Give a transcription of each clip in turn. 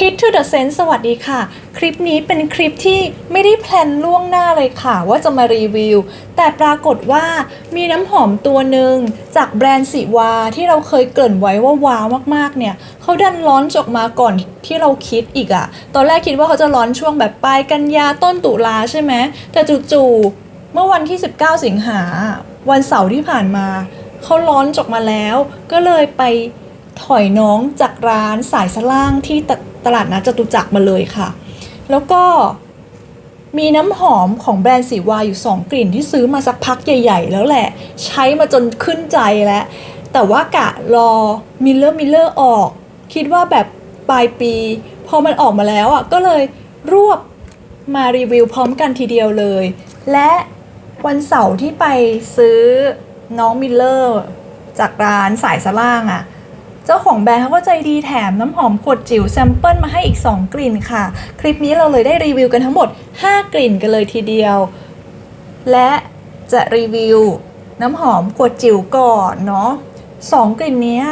Hit to the Sense สวัสดีค่ะ คลิปนี้เป็นคลิปที่ไม่ได้แพลนล่วงหน้าเลยค่ะ ว่าจะมารีวิว แต่ปรากฏว่ามีน้ำหอมตัวหนึ่งจากแบรนด์สิวาที่เราเคยเกริ่นไว้ว่าว้าวมากๆเนี่ยเขาดันร้อนจกมาก่อนที่เราคิดอีกอะตอนแรกคิดว่าเขาจะร้อนช่วงแบบปลายกันยาต้นตุลาใช่ไหมแต่จู่ๆเมื่อวันที่ 19 สิงหาวันเสาร์ที่ผ่านมาเขาร้อนจกมาแล้ว ก็เลยไปถอยน้องจากร้านสายสล่างที่ ตลาดนัดจตุจักรมาเลยค่ะ แล้วก็มีน้ำหอมของแบรนด์สีวาอยู่ 2 กลิ่นที่ซื้อมาสักพักใหญ่ ๆ แล้วแหละ ใช้มาจนขึ้นใจแล้ว แต่ว่ากะรอมิลเลอร์มิลเลอร์ออก คิดว่าแบบปลายปี พอมันออกมาแล้วอะก็เลยรวบมารีวิวพร้อมกันทีเดียวเลย และวันเสาร์ที่ไปซื้อน้องมิลเลอร์จากร้านสายสล่างอะ เจ้าของแบรนด์เขาก็ใจดีแถมน้ำหอมขวดจิ๋วแซมเปิลมาให้อีก 2 กลิ่นค่ะ คลิปนี้เราเลยได้รีวิวกันทั้งหมด 5 กลิ่นกันเลยทีเดียว และจะรีวิวน้ำหอมขวดจิ๋วก่อนเนาะสองกลิ่นนี้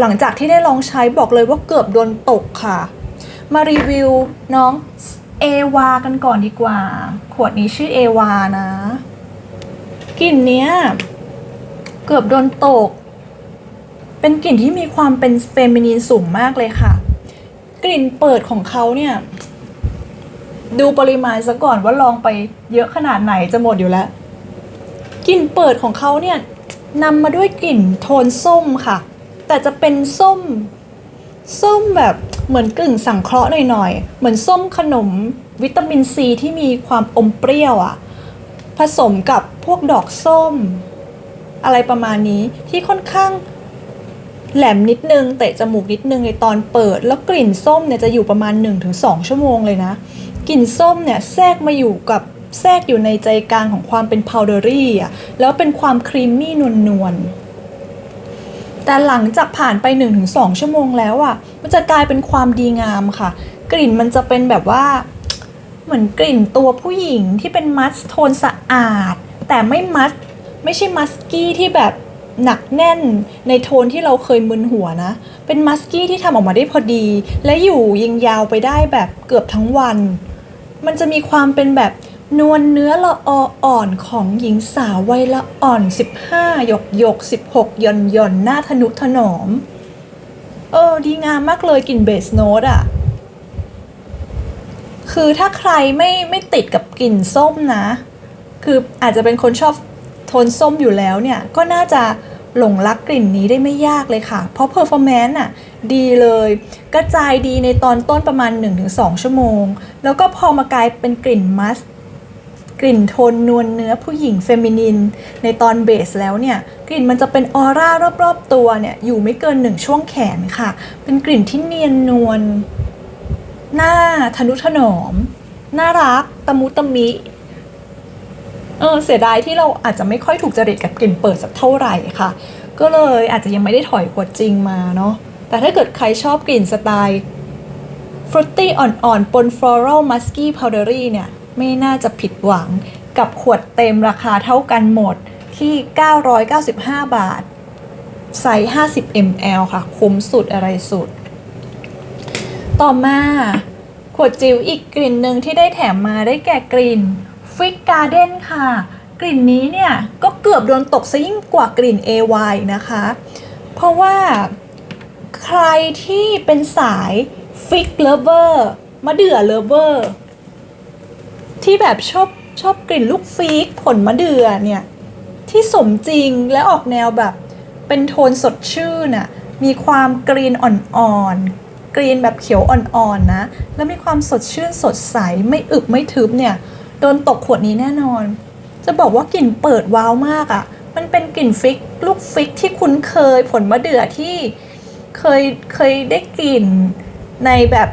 หลังจากที่ได้ลองใช้บอกเลยว่าเกือบโดนตกค่ะ มารีวิวน้องเอวากันก่อนดีกว่า ขวดนี้ชื่อเอวานะ กลิ่นเนี้ย เกือบโดนตก เป็นกลิ่นที่มีความเป็นเฟมินีนสูงมากเลยค่ะ กลิ่นเปิดของเขาเนี่ยดูปริมาณซะก่อนว่าลองไปเยอะขนาดไหนจะหมดอยู่แล้ว กลิ่นเปิดของเขาเนี่ยนำมาด้วยกลิ่นโทนส้มค่ะ แต่จะเป็นส้ม ส้มแบบเหมือนกึ่งสังเคราะห์หน่อยๆ เหมือนส้มขนมวิตามินซีที่มีความอมเปรี้ยวอะผสมกับพวกดอกส้ม อะไรประมาณนี้ที่ค่อนข้าง แหลมนิดนึงเตะจมูกนิดนึงในตอนเปิด แล้วกลิ่นส้มเนี่ยจะอยู่ประมาณ 1-2 ชั่วโมงเลยนะ กลิ่นส้มเนี่ยแทรกมาอยู่กับแทรกอยู่ในใจกลางของความเป็นพาวเดอรี่อะแล้วเป็นความครีมมี่นวลๆ แต่หลังจากผ่านไป 1-2 ชั่วโมงแล้วอะมันจะกลายเป็นความดีงามค่ะ กลิ่นมันจะเป็นแบบว่าเหมือนกลิ่นตัวผู้หญิงที่เป็นมัสโทนสะอาด แต่ไม่มัสไม่ใช่มัสกี้ที่แบบ หนักแน่นในโทนที่เราเคยมึนหัวนะ เป็นมัสกี้ที่ทำออกมาได้พอดี และอยู่ยิงยาวไปได้แบบเกือบทั้งวัน มันจะมีความเป็นแบบนวลเนื้อละออ่อนของหญิงสาววัยละอ่อน 15 หยกหยก 16หย่อนหย่อนหน้าทนุถนอม เออ ดีงามมากเลยกลิ่นเบสโนตอะคือถ้าใครไม่ไม่ติดกับกลิ่นส้มนะ คืออาจจะเป็นคนชอบโทนส้มอยู่แล้วเนี่ย ก็น่าจะ หลงรักกลิ่นนี้ได้ไม่ยากเลยค่ะ เพราะเพอร์ฟอร์แมนซ์อะดีเลย กระจายดีในตอนต้นประมาณ 1-2 ชั่วโมง แล้วก็พอมากลายเป็นกลิ่นมัสกลิ่นโทนนวลเนื้อผู้หญิงเฟมินิน ในตอนเบสแล้วเนี่ย กลิ่นมันจะเป็นออร่ารอบๆตัวเนี่ย อยู่ไม่เกินหนึ่งช่วงแขนค่ะ เป็นกลิ่นที่เนียนนวลหน้าทนุถนอม น่ารัก ตะมุตะมิ เออเสียดายที่เราอาจจะไม่ค่อยถูกจริตกับกลิ่นเปิดสักเท่าไหร่ค่ะ ก็เลยอาจจะยังไม่ได้ถอยขวดจริงมาเนาะแต่ถ้าเกิดใครชอบกลิ่นสไตล์ฟรุตตี้อ่อนๆปนฟลอรัลมัสกี้พาวเดอรี่เนี่ย ไม่น่าจะผิดหวังกับขวดเต็มราคาเท่ากันหมดที่ 995 บาท ไซส์ 50 ml ค่ะ คุ้มสุดอะไรสุด ต่อมา ขวดจิ๋วอีกกลิ่นหนึ่งที่ได้แถมมาได้แก่กลิ่น ฟิกการ์เด้นค่ะ กลิ่นนี้เนี่ยก็เกือบโดนตกซะยิ่งกว่ากลิ่น AY นะคะ เพราะว่าใครที่เป็นสายฟิกเลเวอร์มะเดื่อเลเวอร์ที่แบบชอบชอบกลิ่นลูกฟิกผลมะเดื่อเนี่ยที่สมจริงและออกแนวแบบเป็นโทนสดชื่นน่ะมีความกรีนอ่อนๆกรีนแบบเขียวอ่อนๆนะ แล้วมีความสดชื่นสดใสไม่อึบไม่ทึบเนี่ย โดนตกขวดนี้แน่นอน จะบอกว่ากลิ่นเปิดว้าวมากอะ่ะ มันเป็นกลิ่นฟิกลูกฟิกที่คุ้นเคยผลมะเดื่อที่เคยเคยได้กลิ่นในแบบ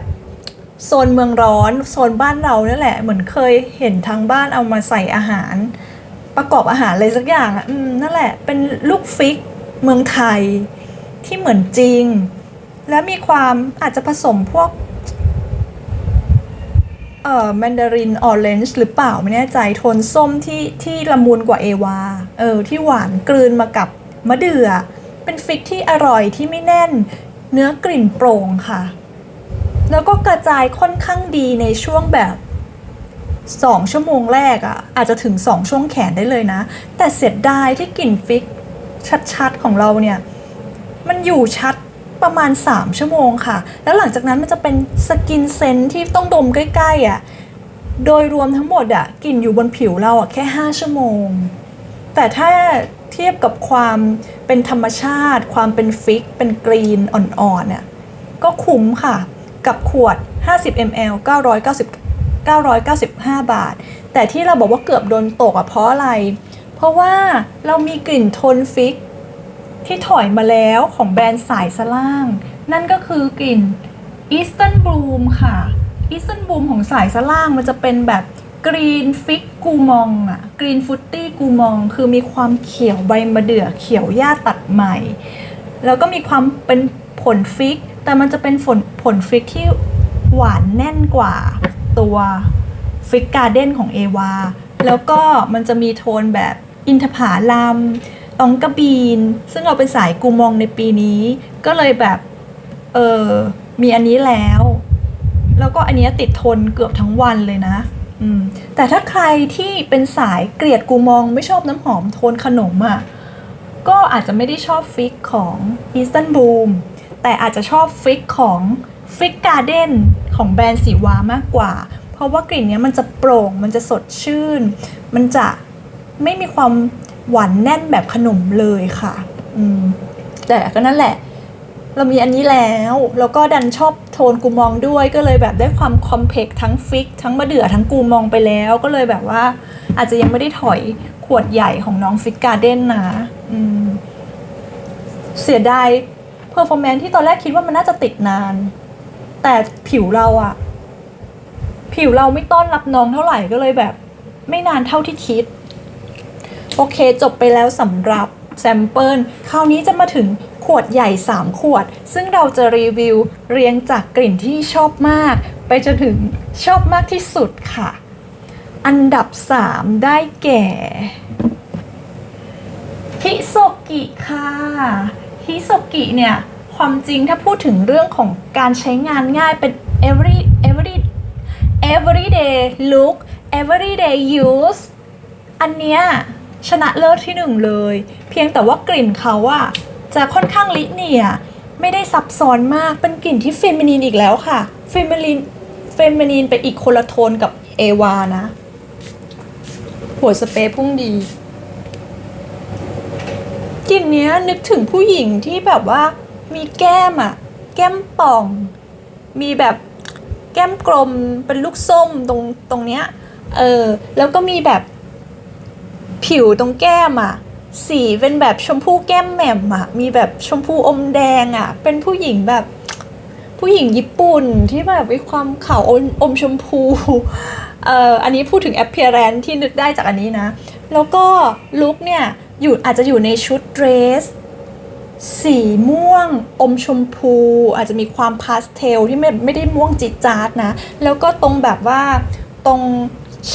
โซนเมืองร้อนโซนบ้านเรานั่นแหละ เหมือนเคยเห็นทางบ้านเอามาใส่อาหาร ประกอบอาหารอะไรสักอย่างอะนั่นแหละ เป็นลูกฟิกเมืองไทยที่เหมือนจริง และมีความอาจจะผสมพวก เอ่อแมนดารินออเรนจ์หรือเปล่าไม่แน่ใจโทนส้มที่ที่ละมุนกว่าเอวาเออที่หวานกลืนมากับมะเดื่อ เป็นฟิกที่อร่อยที่ไม่แน่น เนื้อกลิ่นโปร่งค่ะ แล้วก็กระจายค่อนข้างดีในช่วงแบบ 2 ชั่วโมงแรกอะ่ะ อาจจะถึง 2 ช่วงแขนได้เลยนะ แต่เสียดายที่กลิ่นฟิกชัดๆของเราเนี่ย มันอยู่ชัด ประมาณ 3 ชั่วโมงค่ะ แล้วหลังจากนั้นมันจะเป็นสกินเซนที่ต้องดมใกล้ๆอะ่ะ โดยรวมทั้งหมดอะ่ะกลิ่นอยู่บนผิวเราอะ่ะแค่ 5 ชั่วโมง แต่ถ้าเทียบกับความเป็นธรรมชาติ ความเป็นฟิก เป็นกรีนอ่อนๆเนี่ยก็คุ้มค่ะ กับขวด 50 ml 990 995 บาท แต่ที่เราบอกว่าเกือบโดนตกอะเพราะอะไร เพราะว่าเรามีกลิ่นโทนฟิก ที่ถอยมาแล้วของแบรนด์สายสล่าง นั่นก็คือกลิ่น Eastern Bloom ค่ะ Eastern Bloom ของสายสล่างมันจะเป็นแบบกรีนฟิกกูมองอะกรีนฟุตตี้กูมอง คือมีความเขียวใบมะเดื่อเขียวหญ้าตัดใหม่ แล้วก็มีความเป็นผลฟิก แต่มันจะเป็นผลผลฟิกที่หวานแน่นกว่าตัวฟิกการ์เด้นของเอวาแล้วก็มันจะมีโทนแบบอินทผาลัม ตองกระบีน ซึ่งเราเป็นสายกูมองในปีนี้ ก็เลยแบบเออมีอันนี้แล้ว แล้วก็อันนี้ติดทนเกือบทั้งวันเลยนะอืมแต่ถ้าใครที่เป็นสายเกลียดกูมองไม่ชอบน้ำหอมโทนขนมอะ่ะก็อาจจะไม่ได้ชอบฟิกของ Eastern Bloom แต่อาจจะชอบฟิกของฟิกการ์เด้นของแบรนด์สีวามากกว่า เพราะว่ากลิ่นเนี้ยมันจะโปร่งมันจะสดชื่น มันจะไม่มีความ หวานแน่นแบบขนมเลยค่ะ อืม แต่ก็นั่นแหละ เรามีอันนี้แล้ว แล้วก็ดันชอบโทนกูมองด้วย ก็เลยแบบได้ความคอมเพกทั้งฟิก ทั้งมะเดื่อทั้งกูมองไปแล้ว ก็เลยแบบว่า อาจจะยังไม่ได้ถอยขวดใหญ่ของน้องฟิกการ์เด้นนะ อืม เสียดายเพอร์ฟอร์แมนที่ตอนแรกคิดว่ามันน่าจะติดนาน แต่ผิวเราอะผิวเราไม่ต้อนรับน้องเท่าไหร่ก็เลยแบบ ไม่นานเท่าที่คิด โอเคจบไปแล้วสำหรับแซมเปิลคราวนี้จะมาถึงขวดใหญ่ 3 ขวด ซึ่งเราจะรีวิวเรียงจากกลิ่นที่ชอบมาก ไปจนถึงชอบมากที่สุดค่ะ อันดับ 3 ได้แก่ฮิโซกิค่ะฮิโซกิเนี่ย ความจริงถ้าพูดถึงเรื่องของการใช้งานง่ายเป็น every every everyday look everyday use อันเนี้ย ชนะเลิศที่หนึ่งเลย เพียงแต่ว่ากลิ่นเขาอะจะค่อนข้างลิเนีย ไม่ได้ซับซ้อนมากเป็นกลิ่นที่เฟมินีนอีกแล้วค่ะเฟมินีนเฟมินีนไปอีกคนละโทนกับเอวานะ หัวสเปรย์พุ่งดีกลิ่นเนี้ยนึกถึงผู้หญิงที่แบบว่ามีแก้มอะแก้มป่อง มีแบบแก้มกลมเป็นลูกส้มตรงตรงเนี้ยเออแล้วก็มีแบบ ผิวตรงแก้มอะสีเป็นแบบชมพูแก้มแหม่มอะมีแบบชมพูอมแดงอะเป็นผู้หญิงแบบ ผู้หญิงญี่ปุ่นที่แบบมีความขาวอมอมชมพูเอ่ออันนี้พูดถึง appearance ที่นึกได้จากอันนี้นะ แล้วก็ลุคเนี่ยอยู่อาจจะอยู่ในชุดเดรส สีม่วง อมชมพู อาจจะมีความพาสเทลที่ไม่ไม่ได้ม่วงจิจาร์ดนะ แล้วก็ตรงแบบว่าตรง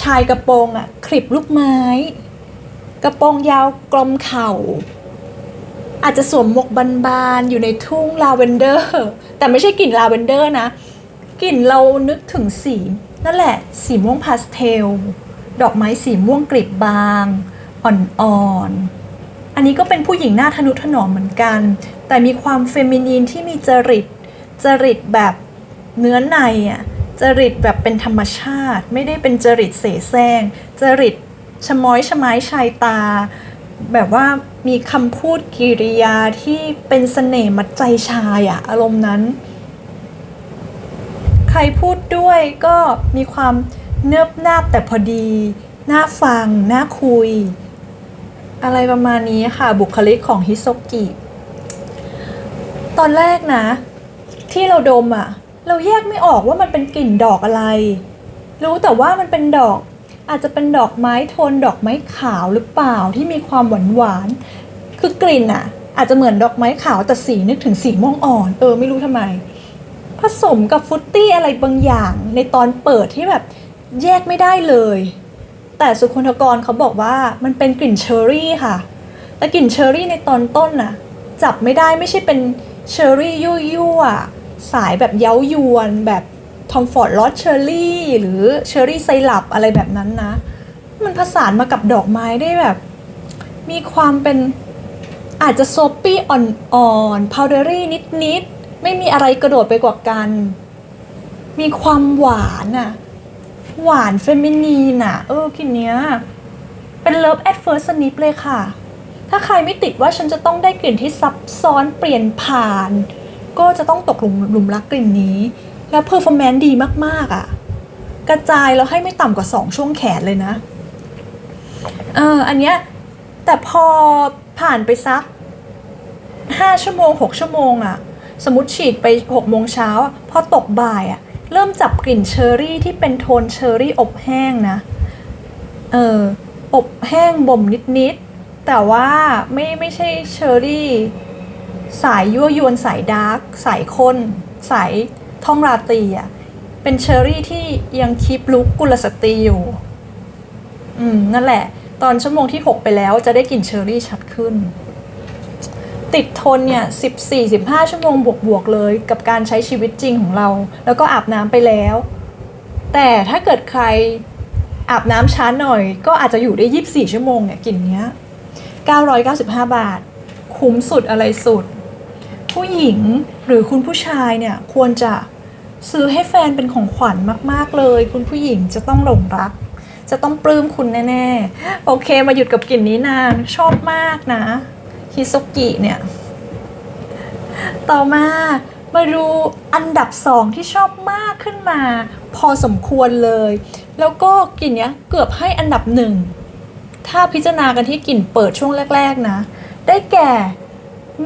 ชายกระโปรงอะคลิปลูกไม้ กระโปรงยาวกลมเข่า อาจจะสวมหมวกบานๆ อยู่ในทุ่งลาเวนเดอร์ แต่ไม่ใช่กลิ่นลาเวนเดอร์นะ กลิ่นเรานึกถึงสี นั่นแหละ สีม่วงพาสเทล ดอกไม้สีม่วงกลีบบาง อ่อนๆ อันนี้ก็เป็นผู้หญิงหน้าทนุถนอมเหมือนกัน แต่มีความเฟมินีนที่มีจริต จริตแบบเนื้อในอะจริตแบบเป็นธรรมชาติ ไม่ได้เป็นจริตเสแสร้งจริต ชะม้อยชะไม้ชายตา แบบว่ามีคำพูดกิริยาที่เป็นเสน่ห์มัดใจชายอะอารมณ์นั้น ใครพูดด้วยก็มีความเนิบนาบแต่พอดีน่าฟังน่าคุย อะไรประมาณนี้ค่ะบุคลิกของฮิโซกิ ตอนแรกนะ ที่เราดมอะเราแยกไม่ออกว่ามันเป็นกลิ่นดอกอะไร รู้แต่ว่ามันเป็นดอก อาจจะเป็นดอกไม้โทนดอกไม้ขาวหรือเปล่าที่มีความหวานหวานคือกลิ่นอะอาจจะเหมือนดอกไม้ขาวแต่สีนึกถึงสีม่วงอ่อน เออไม่รู้ทำไม ผสมกับฟุตตี้อะไรบางอย่างในตอนเปิดที่แบบแยกไม่ได้เลย แต่สุคนทกรเขาบอกว่ามันเป็นกลิ่นเชอร์รี่ค่ะแต่กลิ่นเชอร์รี่ในตอนต้นน่ะจับไม่ได้ไม่ใช่เป็นเชอร์รี่ยั่วๆอะสายแบบเย้ายวนแบบ ทอมฟอร์ดลอสเชอร์รี่หรือเชอร์รี่ไซรัปอะไรแบบนั้นนะ มันผสานมากับดอกไม้ได้แบบ มีความเป็นอาจจะโซปปี้อ่อนๆพาวเดอรี่นิดๆ ไม่มีอะไรกระโดดไปกว่ากัน มีความหวานอะหวานเฟมินีนอะเออกลินเนี้ย เป็นเลิฟแอดเฟิร์สนิปเลยค่ะ ถ้าใครไม่ติดว่าฉันจะต้องได้กลิ่นที่ซับซ้อนเปลี่ยนผ่าน ก็จะต้องตกหลุมหลุมรักกลิ่นนี้ แล้วเพอร์ฟอร์แมนซ์ดีมากๆอะ่ะ กระจายแล้วให้ไม่ต่ำกว่า 2 ช่วงแขนเลยนะ เอออันเนี้ยแต่พอผ่านไปสัก 5 ชั่วโมง 6 ชั่วโมงอะ่ะ สมมติฉีดไป 6 โมงเช้า พอตกบ่ายอะ่ะ เริ่มจับกลิ่นเชอร์รี่ที่เป็นโทนเชอร์รี่อบแห้งนะ เออ อบแห้งบ่มนิดๆ แต่ว่าไม่ไม่ใช่เชอร์รี่ สายยั่วยวนสายดาร์กสายข้นสาย ท่องราตรีอะเป็นเชอร์รี่ที่ยังคีปลุกกุลสตรีอยู่ อืม นั่นแหละ ตอนชั่วโมงที่ 6 ไปแล้วจะได้กลิ่นเชอร์รี่ชัดขึ้น ติดทนเนี่ย14-15 ชั่วโมงบวกๆเลยกับการใช้ชีวิตจริงของเรา แล้วก็อาบน้ำไปแล้ว แต่ถ้าเกิดใครอาบน้ำช้าหน่อย ก็อาจจะอยู่ได้ 24 ชั่วโมงเนี่ยกลิ่นเนี้ย 995 บาท คุ้มสุดอะไรสุด ผู้หญิงหรือคุณผู้ชายเนี่ยควรจะ ซื้อให้แฟนเป็นของขวัญมาก ๆ เลย คุณผู้หญิงจะต้องหลงรัก จะต้องปลื้มคุณแน่ ๆ โอเคมาหยุดกับกลิ่นนี้นานชอบมากนะฮิโซกิเนี่ย ต่อมามาดูอันดับสองที่ชอบมากขึ้นมา พอสมควรเลย แล้วก็กลิ่นเนี้ยเกือบให้อันดับหนึ่งถ้าพิจารณากันที่กลิ่นเปิดช่วงแรก ๆ นะ ได้แก่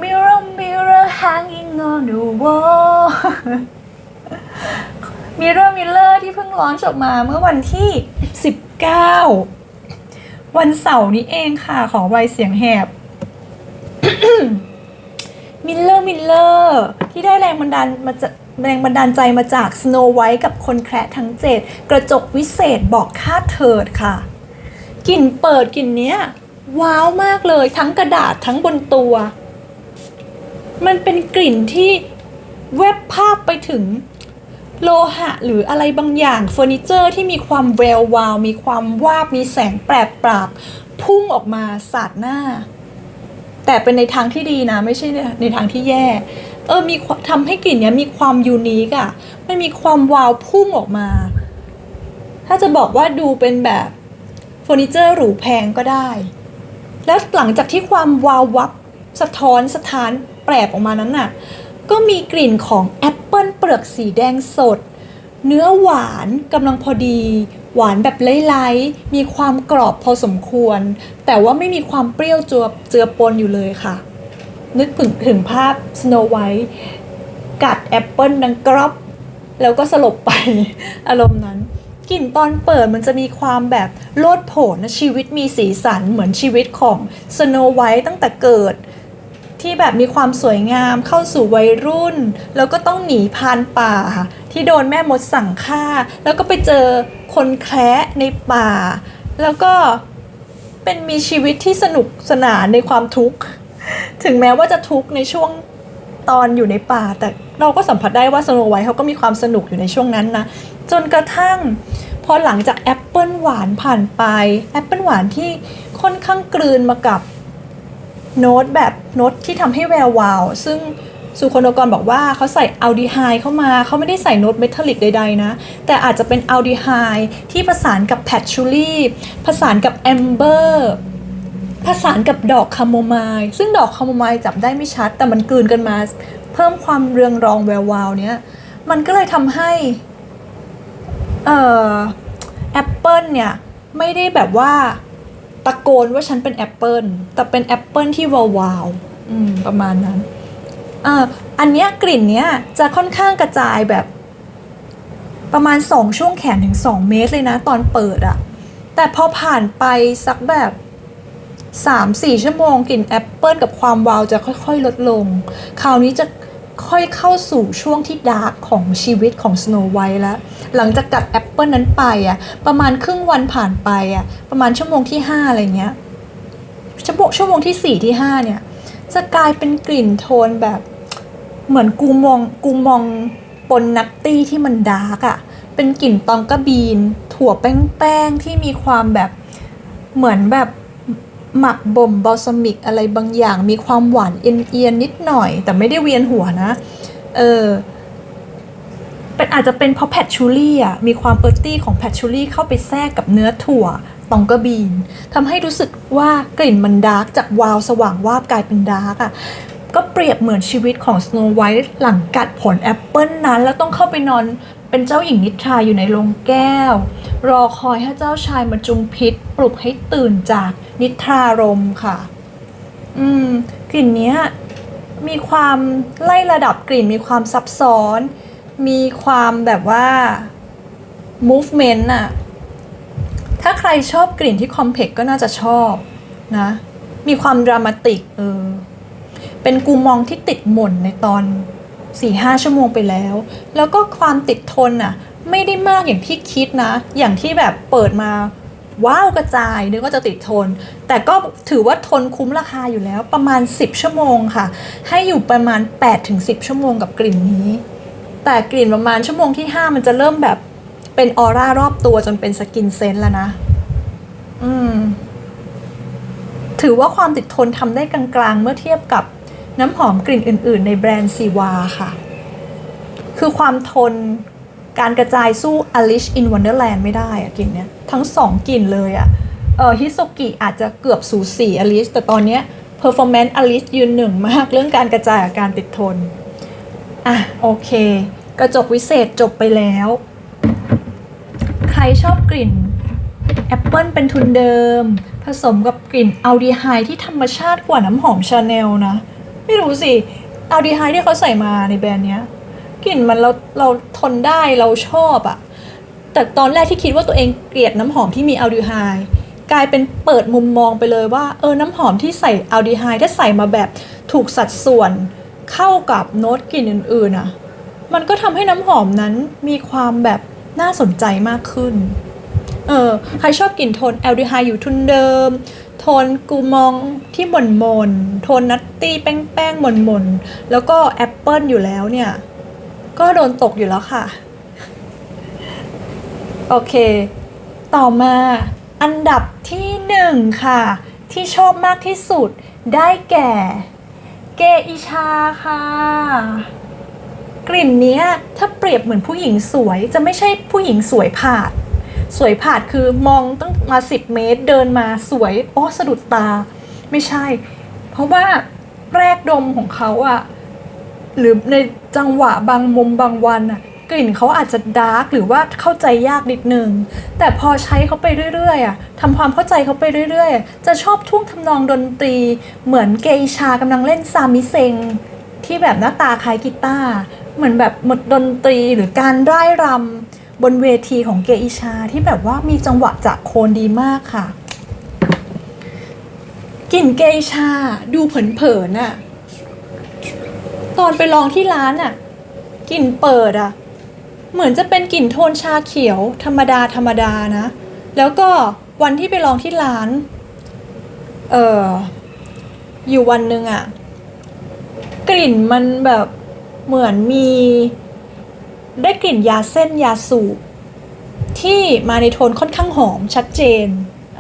Mirror Mirror Hanging on the Wall Mirror Mirror ที่เพิ่งร้อนออกมาเมื่อวันที่ 19 วันเสาร์นี้เองค่ะขอไวเสียงแหบมิลเลอร์มิลเลอร์ที่ได้แรงบันดาลมาจากแรงบันดาลใจมาจาก Snow White กับคนแคระทั้ง7กระจกวิเศษบอกค่าเถิดค่ะกลิ่นเปิดกลิ่นเนี้ย ว้าวมากเลยทั้งกระดาษทั้งบนตัว มันเป็นกลิ่นที่แวบภาพไปถึง โลหะหรืออะไรบางอย่างเฟอร์นิเจอร์ที่มีความแวววาว มีความวาบมีแสงแปรปราบ พุ่งออกมาสาดหน้า แต่เป็นในทางที่ดีนะ ไม่ใช่ในทางที่แย่ เออมีความทำให้กลิ่นเนี้ยมีความยูนิคอะมันมีความวาวพุ่งออกมา ถ้าจะบอกว่าดูเป็นแบบเฟอร์นิเจอร์หรูแพงก็ได้ แล้วหลังจากที่ความวาววับสะท้อนสถานแปรบออกมานั้นน่ะก็มีกลิ่นของแอป เปิลเปลือกสีแดงสด เนื้อหวานกำลังพอดี หวานแบบไล้ๆมีความกรอบพอสมควร แต่ว่าไม่มีความเปรี้ยวจเจือปนอยู่เลยค่ะ นึกถึงถึงภาพ Snow White กัดแอปเปิลดังกรอบแล้วก็สลบไป อารมณ์นั้นกลิ่นตอนเปิดมันจะมีความแบบโลดโผนชีวิตมีสีสันเหมือนชีวิตของ Snow White ตั้งแต่เกิด ที่แบบมีความสวยงามเข้าสู่วัยรุ่น แล้วก็ต้องหนีพานป่าที่โดนแม่มดสั่งฆ่า แล้วก็ไปเจอคนแคระในป่า แล้วก็เป็นมีชีวิตที่สนุกสนานในความทุกข์ ถึงแม้ว่าจะทุกข์ในช่วงตอนอยู่ในป่า แต่เราก็สัมผัสได้ว่าสโนไวท์เขาก็มีความสนุกอยู่ในช่วงนั้นนะ จนกระทั่งพอหลังจากแอปเปิลหวานผ่านไปแอปเปิลหวานที่ค่อนข้างกลืนมากับ โน้ตแบบโน้ตที่ทำให้แวววาว ซึ่งสุคนกรบอกว่าเขาใส่อัลดีไฮเข้ามา เขาไม่ได้ใส่โน้ตเมทัลลิกใดๆนะ แต่อาจจะเป็นอัลดีไฮที่ผสานกับแพทชูรี่ผสานกับแอมเบอร์ผสานกับดอกคาโมไมล์ซึ่งดอกคาโมไมล์จับได้ไม่ชัด แต่มันกลืนกันมา เพิ่มความเรืองรองแวววาวเนี้ยมันก็เลยทำให้เอ่อแอปเปิลเนี่ย ไม่ได้แบบว่า ตะโกนว่าฉันเป็นแอปเปิลแต่เป็นแอปเปิลที่วาวาวๆอืมประมาณนั้นอ่าอันเนี้ยกลิ่นเนี้ยจะค่อนข้างกระจายแบบ ประมาณ2ช่วงแขนถึง2เมตรเลยนะ ตอนเปิดอะแต่พอผ่านไปสักแบบ3-4ชั่วโมงกลิ่นแอปเปิลกับความวาวจะค่อย ๆ ลดลง คราวนี้จะ ค่อยเข้าสู่ช่วงที่ดาร์กของชีวิตของสโนไวท์แล้ว หลังจากกัดแอปเปิลนั้นไปอะประมาณครึ่งวันผ่านไปอะประมาณชั่วโมงที่ 5 อะไรเงี้ยชั่วโมงชั่วโมงที่ 4 ที่ 5 เนี่ย จะกลายเป็นกลิ่นโทนแบบ เหมือนกูมองกูมองปนนัตตี้ที่มันดาร์กอะเป็นกลิ่นตองกระบีน ถั่วแป้งๆที่มีความแบบเหมือนแบบ หมักบ่มบอลซามิกอะไรบางอย่าง มีความหวานเอียนๆนิดหน่อย แต่ไม่ได้เวียนหัวนะ เออเป็นอาจจะเป็นเพราะแพทชูรี่อะมีความเออร์ตี้ของแพทชูรี่เข้าไปแทรกกับเนื้อถั่วตองกระบีนทำให้รู้สึกว่ากลิ่นมันดาร์กจากวาวสว่างวาบกลายเป็นดาร์กอะก็เปรียบเหมือนชีวิตของสโนไวท์หลังกัดผลแอปเปิลนั้น แล้วต้องเข้าไปนอนเป็นเจ้าหญิงนิทราอยู่ในโรงแก้ว รอคอยให้เจ้าชายมาจุมพิษ ปลุกให้ตื่นจากนิทรารมค่ะ อืม กลิ่นเนี้ยมีความไล่ระดับกลิ่นมีความซับซ้อน มีความแบบว่า movement อะถ้าใครชอบกลิ่นที่คอมเพกก็น่าจะชอบนะ มีความดรามาติกเออ เป็นกูมองที่ติดหม่นในตอน4ี่ห้าชั่วโมงไปแล้ว แล้วก็ความติดทนอะ ไม่ได้มากอย่างที่คิดนะ อย่างที่แบบเปิดมาว้าวกระจายนึกว่าจะติดทน แต่ก็ถือว่าทนคุ้มราคาอยู่แล้วประมาณ 10 ชั่วโมงค่ะ ให้อยู่ประมาณ 8-10 ชั่วโมงกับกลิ่นนี้ แต่กลิ่นประมาณชั่วโมงที่ 5 มันจะเริ่มแบบเป็นออร่ารอบตัวจนเป็นสกินเซนต์แล้วนะ อืม ถือว่าความติดทนทำได้กลางๆ เมื่อเทียบกับน้ำหอมกลิ่นอื่น ๆ ในแบรนด์ซีวาค่ะ คือความทน การกระจายสู้ Alice in Wonderland ไม่ได้อะกลิ่นเนี้ยทั้งสองกลิ่นเลยอะเออฮิโซกิอาจจะเกือบสูสี Alice แต่ตอนเนี้ย performance Alice ยืนหนึ่งมากเรื่องการกระจายกับการติดทน อะ โอเค กระจกวิเศษจบไปแล้ว ใครชอบกลิ่นแอปเปิลเป็นทุนเดิม ผสมกับกลิ่นอัลดีไฮที่ธรรมชาติกว่าน้ำหอมชาแนลนะ ไม่รู้สิอัลดีไฮที่เขาใส่มาในแบรนด์เนี้ย กลิ่นมันเราเราทนได้เราชอบอะแต่ตอนแรกที่คิดว่าตัวเองเกลียดน้ำหอมที่มีอัลดีไฮด์กลายเป็นเปิดมุมมองไปเลยว่าเออน้ำหอมที่ใส่อัลดีไฮด์ถ้าใส่มาแบบถูกสัดส่วนเข้ากับโน้ตกลิ่นอื่นๆอะมันก็ทำให้น้ำหอมนั้นมีความแบบน่าสนใจมากขึ้น เออใครชอบกลิ่นโทนแอลดีไฮด์อยู่ทุนเดิม โทนกูมองที่หม่นมนๆโทนนัตตี้แป้งแป้งๆหม่นมนๆแล้วก็แอปเปิลอยู่แล้วเนี่ย ก็โดนตกอยู่แล้วค่ะ โอเค ต่อมาอันดับที่หนึ่งค่ะ ที่ชอบมากที่สุดได้แก่ เกอิชาค่ะ กลิ่นนี้ถ้าเปรียบเหมือนผู้หญิงสวยจะไม่ใช่ผู้หญิงสวยผาด สวยผาดคือมองตั้งมา10เมตรเดินมาสวย โอ้สะดุดตา ไม่ใช่ เพราะว่าแรกดมของเขาอะ หรือในจังหวะบางมุมบางวันอะกลิ่นเขาอาจจะดาร์กหรือว่าเข้าใจยากนิดนึง แต่พอใช้เขาไปเรื่อยๆอะทำความเข้าใจเขาไปเรื่อยๆ จะชอบทุ่งทำนองดนตรี เหมือนเกอิชากำลังเล่นซามิเซง ที่แบบหน้าตาคล้ายกีตาร์เหมือนแบบหมดดนตรีหรือการร่ายรำบนเวทีของเกอิชาที่แบบว่ามีจังหวะจากโคนดีมากค่ะ กลิ่นเกอิชาดูเผินๆน่ะ ตอนไปลองที่ร้านน่ะกลิ่นเปิดอะเหมือนจะเป็นกลิ่นโทนชาเขียว ธรรมดาธรรมดานะ แล้วก็วันที่ไปลองที่ร้าน เอออยู่วันหนึ่งอะกลิ่นมันแบบเหมือนมี ได้กลิ่นยาเส้นยาสูบที่มาในโทนค่อนข้างหอมชัดเจน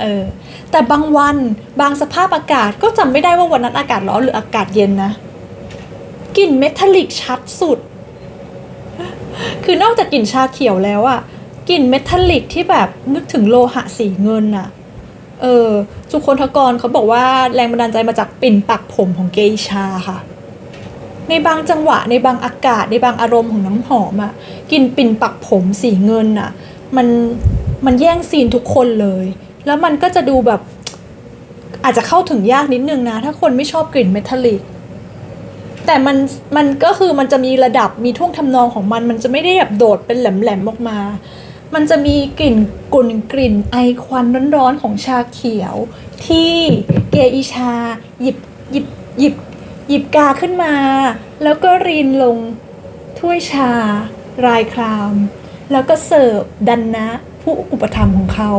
เออ แต่บางวันบางสภาพอากาศก็จำไม่ได้ว่าวันนั้นอากาศร้อนหรืออากาศเย็นนะ กลิ่นเมทัลลิกชัดสุด คือนอกจากกลิ่นชาเขียวแล้วอะกลิ่นเมทัลลิกที่แบบนึกถึงโลหะสีเงินอะเออสุคนทกรเขาบอกว่าแรงบันดาลใจมาจากปิ่นปักผมของเกชาค่ะ ในบางจังหวะในบางอากาศ ในบางอารมณ์ของน้ำหอมอะกลิ่นปิ่นปักผมสีเงินอะมันมันแย่งซีนทุกคนเลย แล้วมันก็จะดูแบบอาจจะเข้าถึงยากนิดนึงนะ ถ้าคนไม่ชอบกลิ่นเมทัลลิก แต่มันมันก็คือมันจะมีระดับมีท่วงทำนองของมัน มันจะไม่ได้แบบโดดเป็นแหลมๆออกมา มันจะมีกลิ่นกลุ่นกลิ่นไอควันร้อนๆของชาเขียว ที่เกอิชา หยิบหยิบหยิบหยิบกาขึ้นมา แล้วก็รีนลงถ้วยชารายคราม แล้วก็เสิร์ฟดันนะผู้อุปถัมภ์ของเขา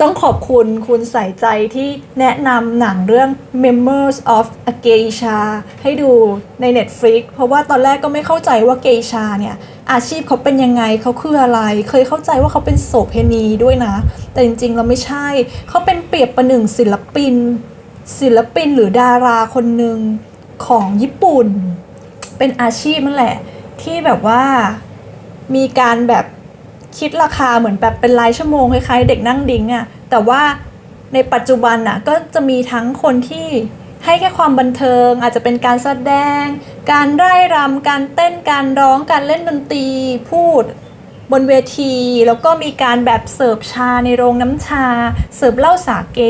ต้องขอบคุณคุณใส่ใจที่แนะนำหนังเรื่อง Members of a Geisha ให้ดูใน Netflix เพราะว่าตอนแรกก็ไม่เข้าใจว่าเกชาเนี่ย อาชีพเขาเป็นยังไงเขาคืออะไร เคยเข้าใจว่าเขาเป็นโสเพณีด้วยนะ แต่จริงๆเราไม่ใช่ เขาเป็นเปรียบประหนึ่งศิลปิน ศิลปินหรือดาราคนหนึ่งของญี่ปุ่น เป็นอาชีพนั่นแหละ ที่แบบว่ามีการแบบ คิดราคาเหมือนแบบเป็นรายชั่วโมงคล้ายๆเด็กนั่งดิ้งอะ่ะแต่ว่าในปัจจุบันน่ะก็จะมีทั้งคนที่ให้แค่ความบันเทิง อาจจะเป็นการแสดง การไร่รำการเต้นการร้องการเล่นดนตรีพูดบนเวที แล้วก็มีการแบบเสิร์ฟชาในโรงน้ำชา เสิร์ฟเหล้าสาเก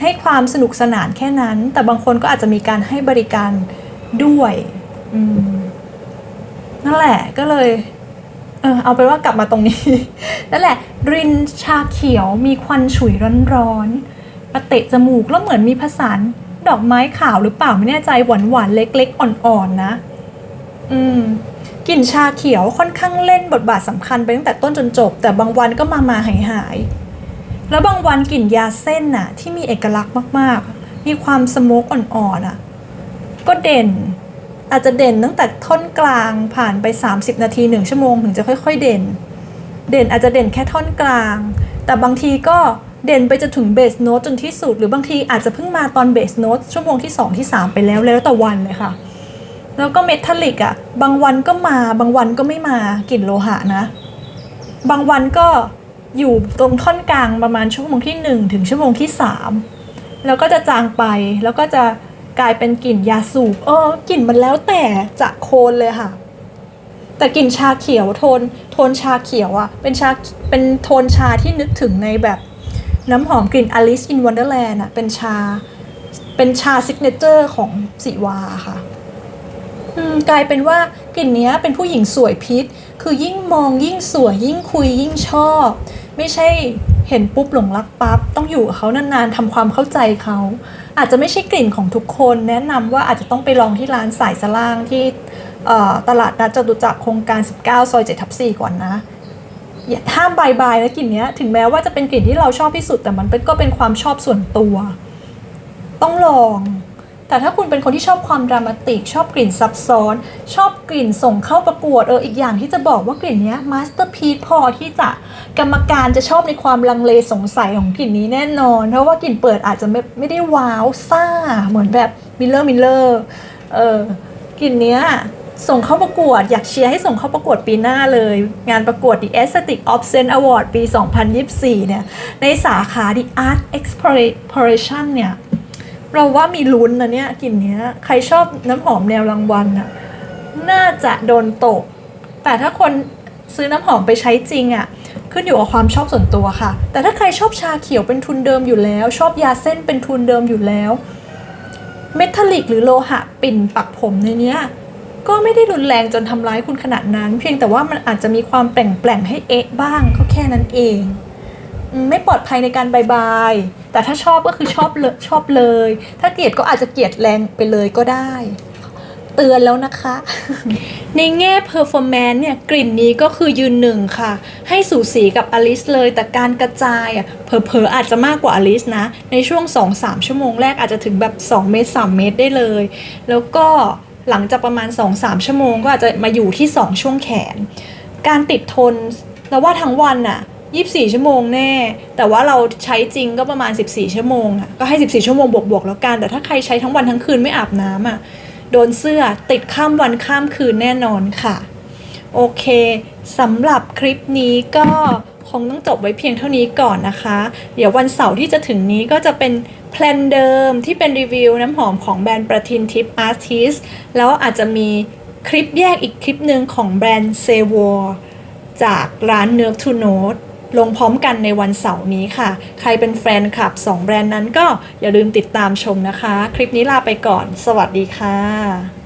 ให้ความสนุกสนานแค่นั้น แต่บางคนก็อาจจะมีการให้บริการด้วยนั่นแหละก็เลย เออเอาไปว่ากลับมาตรงนี้ นั่นแหละ รินชาเขียวมีควันฉุยร้อนๆประเตะจมูกแล้วเหมือนมีผสานดอกไม้ขาวหรือเปล่าไม่แน่ใจหวานๆเล็กๆ อ่อนๆนะ อืมกลิ่นชาเขียวค่อนข้างเล่นบทบาทสำคัญไปตั้งแต่ต้นจนจบ แต่บางวันก็มามาหายหายแล้วบางวันกลิ่นยาเส้นน่ะ ที่มีเอกลักษณ์มากๆ มีความสโมกอ่อนๆอะ ก็เด่น อาจจะเด่นตั้งแต่ท่อนกลางผ่านไป 30 นาที 1 ชั่วโมงถึงจะค่อย ๆ เด่น เด่นอาจจะเด่นแค่ท่อนกลาง แต่บางทีก็เด่นไปจนถึงเบสโน้ตจนที่สุด หรือบางทีอาจจะเพิ่งมาตอนเบสโน้ตชั่วโมงที่ 2 ที่ 3 ไปแล้วแล้วแต่วันเลยค่ะ แล้วก็เมทัลลิกอะบางวันก็มาบางวันก็ไม่มากลิ่นโลหะนะ บางวันก็อยู่ตรงท่อนกลางประมาณชั่วโมงที่ 1 ถึงชั่วโมงที่ 3 แล้วก็จะจางไปแล้วก็จะ กลายเป็นกลิ่นยาสูบเออกลิ่นมันแล้วแต่จะโคนเลยค่ะ แต่กลิ่นชาเขียวโทน โทนชาเขียวอะเป็นชาเป็นโทนชาที่นึกถึงในแบบน้ำหอมกลิ่น Alice in Wonderland อะเป็นชา เป็นชาซิกเนเจอร์ของสิวาค่ะกลายเป็นว่ากลิ่นนี้เป็นผู้หญิงสวยพิษ คือยิ่งมองยิ่งสวยยิ่งคุยยิ่งชอบ ไม่ใช่ เห็นปุ๊บหลงรักปั๊บต้องอยู่กับเขานานๆทำความเข้าใจเขา อาจจะไม่ใช่กลิ่นของทุกคน แนะนำว่าอาจจะต้องไปลองที่ร้านสายสล่างที่ตลาดนัดจตุจักรโครงการ 19 ซอย7ทับ4ก่อนนะอย่าห้ามบายบายนะกลิ่นเนี้ยถึงแม้ว่าจะเป็นกลิ่นที่เราชอบที่สุดแต่มันก็เป็นความชอบส่วนตัว ต้องลอง แต่ถ้าคุณเป็นคนที่ชอบความดรามาติก ชอบกลิ่นซับซ้อน ชอบกลิ่นส่งเข้าประกวดเอออีกอย่างที่จะบอกว่ากลิ่นนี้มาสเตอร์พีซพอที่จะกรรมการจะชอบในความลังเลสงสัยของกลิ่นนี้แน่นอน เพราะว่ากลิ่นเปิดอาจจะไม่ไม่ได้ว้าวซ่า เหมือนแบบมิลเลอร์มิลเลอร์เออกลิ่นนี้ส่งเข้าประกวด อยากเชียร์ให้ส่งเข้าประกวดปีหน้าเลย งานประกวด The Aesthetic of Scent Award ปี 2024 เนี่ย ในสาขา The Art Exploration เนี่ย เราว่ามีลุ้นนะเนี่ยกลิ่นเนี้ย ใครชอบน้ำหอมแนวรางวัลน่ะน่าจะโดนตก แต่ถ้าคนซื้อน้ำหอมไปใช้จริงอะ่ะขึ้นอยู่กับความชอบส่วนตัวค่ะ แต่ถ้าใครชอบชาเขียวเป็นทุนเดิมอยู่แล้ว ชอบยาเส้นเป็นทุนเดิมอยู่แล้วเมทัลลิกหรือโลหะปิ่นปักผมในเนี้ยก็ไม่ได้รุนแรงจนทำร้ายคุณขนาดนั้น เพียงแต่ว่ามันอาจจะมีความแปลงๆให้เอ๊ะบ้างก็แค่นั้นเอง ไม่ปลอดภัยในการบายบาย แต่ถ้าชอบก็คือชอบเลยชอบเลย ถ้าเกลียดก็อาจจะเกลียดแรงไปเลยก็ได้ เตือนแล้วนะคะ ในแง่ performance เนี่ยกลิ่นนี้ก็คือยืนหนึ่งค่ะ ให้สูสีกับอลิสเลย แต่การกระจายอะเผลอๆอาจจะมากกว่าอลิสนะ ในช่วง 2-3 ชั่วโมงแรกอาจจะถึงแบบ 2 เมตร 3 เมตรได้เลย แล้วก็หลังจากประมาณ 2-3 ชั่วโมงก็อาจจะมาอยู่ที่ 2 ช่วงแขน การติดทนเราว่าทั้งวันน่ะ 24 ชั่วโมงแน่ แต่ว่าเราใช้จริงก็ประมาณ 14 ชั่วโมงอะก็ให้ 14 ชั่วโมงบวกๆแล้วกัน แต่ถ้าใครใช้ทั้งวันทั้งคืนไม่อาบน้ำอะโดนเสื้อติดข้ามวันข้ามคืนแน่นอนค่ะ โอเคสำหรับคลิปนี้ก็คงต้องจบไว้เพียงเท่านี้ก่อนนะคะ เดี๋ยววันเสาร์ที่จะถึงนี้ก็จะเป็นแพลนเดิมที่เป็นรีวิวน้ำหอมของแบรนด์ประทินทิปอาร์ติสแล้วอาจจะมีคลิปแยกอีกคลิปหนึ่งของแบรนด์เซวอร์จากร้านเนื้อทูโนต ลงพร้อมกันในวันเสาร์นี้ค่ะ ใครเป็นแฟนคลับ 2 แบรนด์นั้นก็อย่าลืมติดตามชมนะคะ คลิปนี้ลาไปก่อน สวัสดีค่ะ